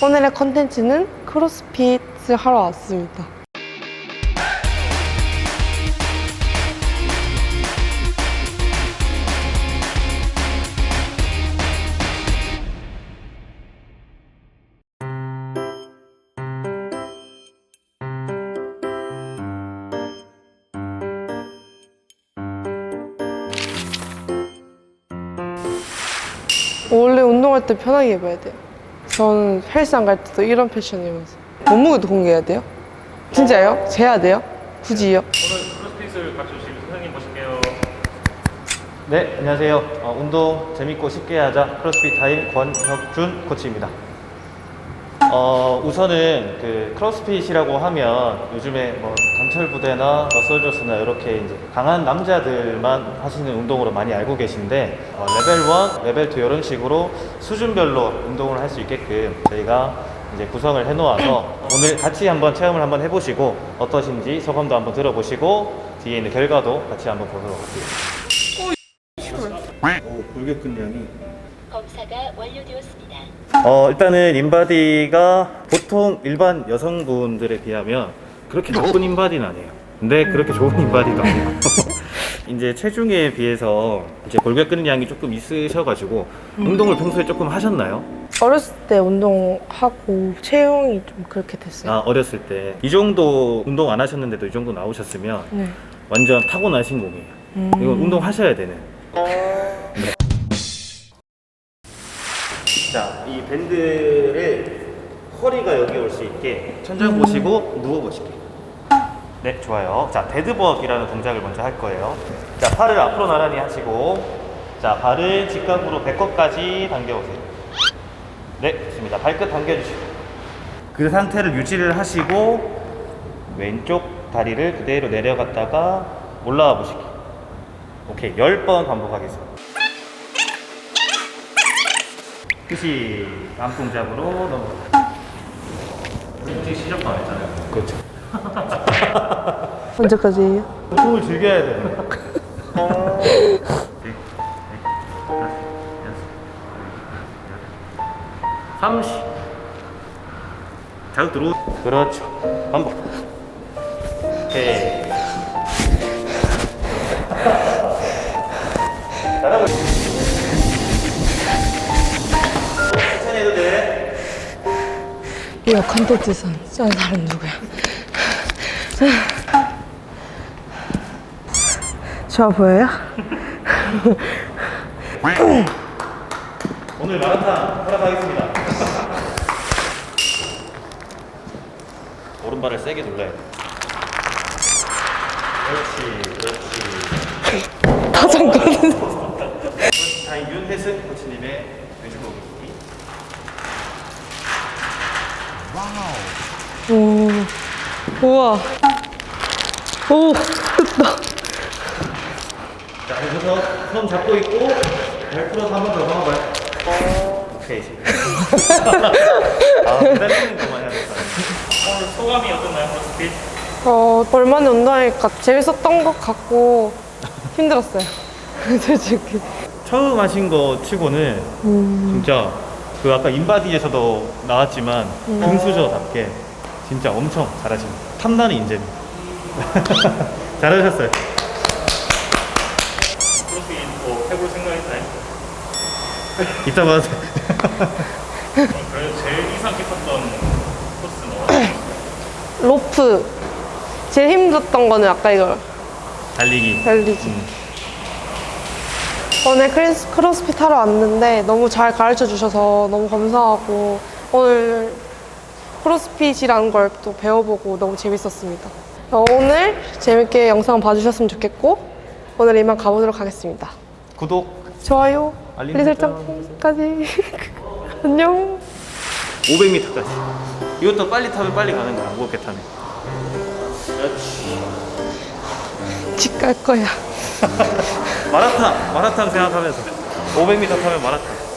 오늘의 컨텐츠는 크로스핏을 하러 왔습니다. 원래 운동할 때 편하게 입어야 돼요. 저는 헬스장 갈 때도 이런 패션이면서 몸무게도 공개해야 돼요? 진짜요? 재야 돼요? 굳이요? 오늘 크로스핏을 가르쳐주실 선생님 모실게요. 네, 안녕하세요. 어, 운동 재밌고 쉽게 하자 크로스핏 타임 권혁준 코치입니다. 어, 우선은 그 크로스핏이라고 하면 요즘에 뭐 강철 부대나 머슬조스나 이렇게 이제 강한 남자들만 하시는 운동으로 많이 알고 계신데 어, 레벨 1, 레벨 2 이런 식으로 수준별로 운동을 할 수 있게끔 저희가 이제 구성을 해놓아서 오늘 같이 한번 체험을 한번 해보시고 어떠신지 소감도 한번 들어보시고 뒤에 있는 결과도 같이 한번 보도록 할게요. 오, 골격근량이 검사가 완료되었습니다. 어, 일단은 인바디가 보통 일반 여성분들에 비하면 그렇게 나쁜 인바디는 아니에요. 근데 그렇게 좋은 인바디도 아니에요. 이제 체중에 비해서 이제 골격근량이 조금 있으셔가지고 운동을 평소에 조금 하셨나요? 어렸을 때 운동하고 체형이 좀 그렇게 됐어요. 아, 어렸을 때. 이 정도 운동 안 하셨는데도 이 정도 나오셨으면 네. 완전 타고나신 몸이에요. 음. 이건 운동하셔야 되는. 네. 자, 이 밴드를 허리가 여기 올 수 있게 천장 보시고 누워 보실게요. 네, 좋아요. 자, 데드버기라는 동작을 먼저 할 거예요. 자, 팔을 앞으로 나란히 하시고, 자, 발을 직각으로 배꼽까지 당겨오세요. 네, 좋습니다. 발끝 당겨주시고. 그 상태를 유지를 하시고, 왼쪽 다리를 그대로 내려갔다가 올라와 보시기. 오케이, 10번 반복하겠습니다. 끝이 다음 동작으로 넘어갑니다. 솔직히 시작도 안 했잖아요. 그렇죠. 언제까지예요? 운동을 즐겨야 돼. 네, 네, 다섯, 여섯, 일곱, 삼십. 자극 들어. 그렇죠. 반복. 오케이. 이거 컨텐츠선 짠 사람 누구야? 좋아 보여요? 오늘 마라탕 허락하겠습니다. 오른발을 세게 눌러야 돼. 그렇지, 그렇지. 다 잠깐은. 다인 윤혜승 코치님의 왼쪽 보기. 오, 우와. 오, 됐다. 자, 여기서 손 잡고 있고, 발 풀어서 한 번더 감아봐요. 오케이. 아, 기다리는 것만 해야 될것 같아요. 오늘 소감이 크로스핏? 어, 얼마나 운동하니까 재밌었던 것 같고 힘들었어요. 솔직히. 처음 하신 거 치고는 진짜 그 아까 인바디에서도 나왔지만 금수저답게 진짜 엄청 잘하십니다. 탐나는 인재입니다. 잘하셨어요. 크로스핏 뭐 해볼 생각 있나요? 이따 봐도 그래도 제일 인상 깊었던 코스는 어디? 로프. 제일 힘들었던 거는 아까 이거 달리기. 달리기. 음. 오늘 크리스, 크로스핏 하러 왔는데 너무 잘 가르쳐 주셔서 너무 감사하고 오늘 크로스핏이라는 걸 또 배워보고 너무 재밌었습니다. 어, 오늘 재밌게 영상 봐주셨으면 좋겠고 오늘 이만 가보도록 하겠습니다. 구독 좋아요, 알림 설정까지 안녕. 500m까지. 이것도 빨리 타면 빨리 가는 거야. 무겁게 타면. 그렇지. 집 갈 거야. 마라탕, 마라탕 생각하면서 500m 타면 마라탕.